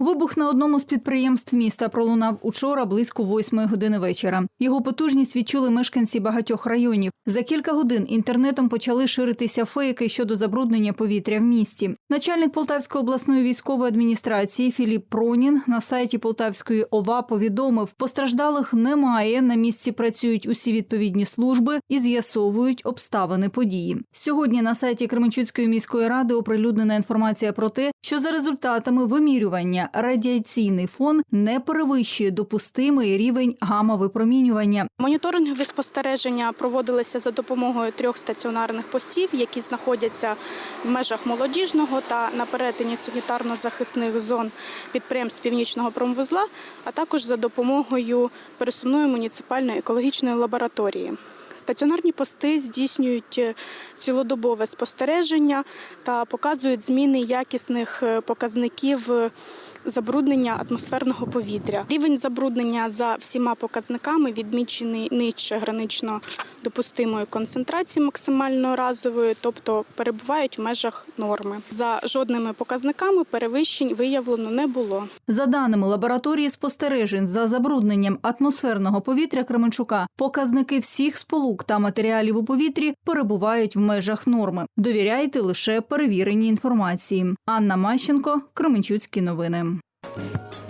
Вибух на одному з підприємств міста пролунав учора близько восьмої години вечора. Його потужність відчули мешканці багатьох районів. За кілька годин інтернетом почали ширитися фейки щодо забруднення повітря в місті. Начальник Полтавської обласної військової адміністрації Філіп Пронін на сайті Полтавської ОВА повідомив, постраждалих немає. На місці працюють усі відповідні служби і з'ясовують обставини події. Сьогодні на сайті Кременчуцької міської ради оприлюднена інформація про те, що за результатами вимірювання радіаційний фон не перевищує допустимий рівень гамма-випромінювання. Моніторингові спостереження проводилися за допомогою трьох стаціонарних постів, які знаходяться в межах молодіжного та на перетині санітарно-захисних зон підприємств північного промвузла, а також за допомогою пересувної муніципальної екологічної лабораторії. Стаціонарні пости здійснюють е, цілодобове спостереження та показують зміни якісних е, показників е, забруднення атмосферного повітря. Рівень забруднення за всіма показниками відмічений нижче гранично допустимої концентрації максимально разової, тобто перебувають в межах норми. За жодними показниками перевищень виявлено не було. За даними лабораторії спостережень за забрудненням атмосферного повітря Кременчука, показники всіх сполук та матеріалів у повітрі перебувають в межах норми. Довіряйте лише перевіреній інформації. Анна Мащенко, Кременчуцькі новини. Thank you.